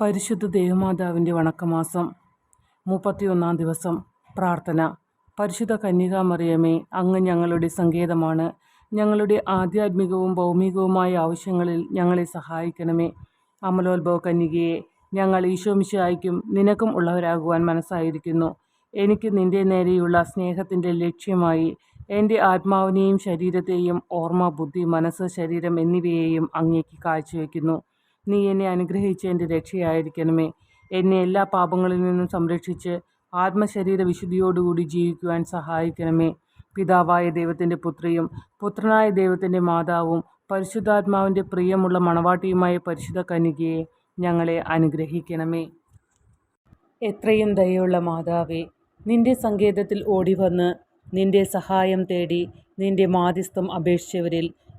പരിശുദ്ധ ദേവമാതാവിന്റെ വണക്കമാസം മുപ്പത്തിയൊന്നാം ദിവസം പ്രാർത്ഥന. പരിശുദ്ധ കന്യകാമറിയമേ അങ്ങ് ഞങ്ങളുടെ സങ്കേതമാണ്. ഞങ്ങളുടെ ആധ്യാത്മികവും ഭൗമികവുമായ ആവശ്യങ്ങളിൽ ഞങ്ങളെ സഹായിക്കണമേ. അമലോത്ഭവ കന്യകയെ ഞങ്ങൾ ഈശോമിശായിക്കും നിനക്കും ഉള്ളവരാകുവാൻ മനസ്സായിരിക്കുന്നു. എനിക്ക് നിന്റെ നേരെയുള്ള സ്നേഹത്തിന്റെ ലക്ഷ്യമായി എന്റെ ആത്മാവിനെയും ശരീരത്തെയും ഓർമ്മ ബുദ്ധി മനസ്സ് ശരീരം എന്നിവയെയും അങ്ങേക്ക് കാഴ്ചവെക്കുന്നു. നീ എന്നെ അനുഗ്രഹിച്ച് എന്റെ രക്ഷയായിരിക്കണമേ. എന്നെ എല്ലാ പാപങ്ങളിൽ നിന്നും സംരക്ഷിച്ച് ആത്മശരീര വിശുദ്ധിയോടുകൂടി ജീവിക്കുവാൻ സഹായിക്കണമേ. പിതാവായ ദൈവത്തിന്റെ പുത്രിയും പുത്രനായ ദൈവത്തിന്റെ മാതാവും പരിശുദ്ധാത്മാവിന്റെ പ്രിയമുള്ള മണവാട്ടിയുമായ പരിശുദ്ധ കനികയെ ഞങ്ങളെ അനുഗ്രഹിക്കണമേ. എത്രയും ദയുള്ള മാതാവേ നിന്റെ സങ്കേതത്തിൽ ഓടിവന്ന് നിന്റെ സഹായം തേടി നിന്റെ മാധ്യസ്ഥം അപേക്ഷിച്ചവരിൽ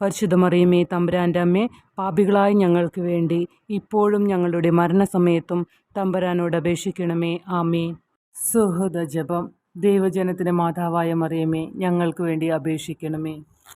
പരിശുദ്ധ മറിയമേ തമ്പുരാന്റെ അമ്മേ പാപികളായ ഞങ്ങൾക്ക് വേണ്ടി ഇപ്പോഴും ഞങ്ങളുടെ മരണസമയത്തും തമ്പുരാനോട് അപേക്ഷിക്കണമേ. ആമേ സുഹൃദ ജപം ദൈവജനത്തിന്റെ മാതാവായ മറിയമേ ഞങ്ങൾക്ക് വേണ്ടി അപേക്ഷിക്കണമേ.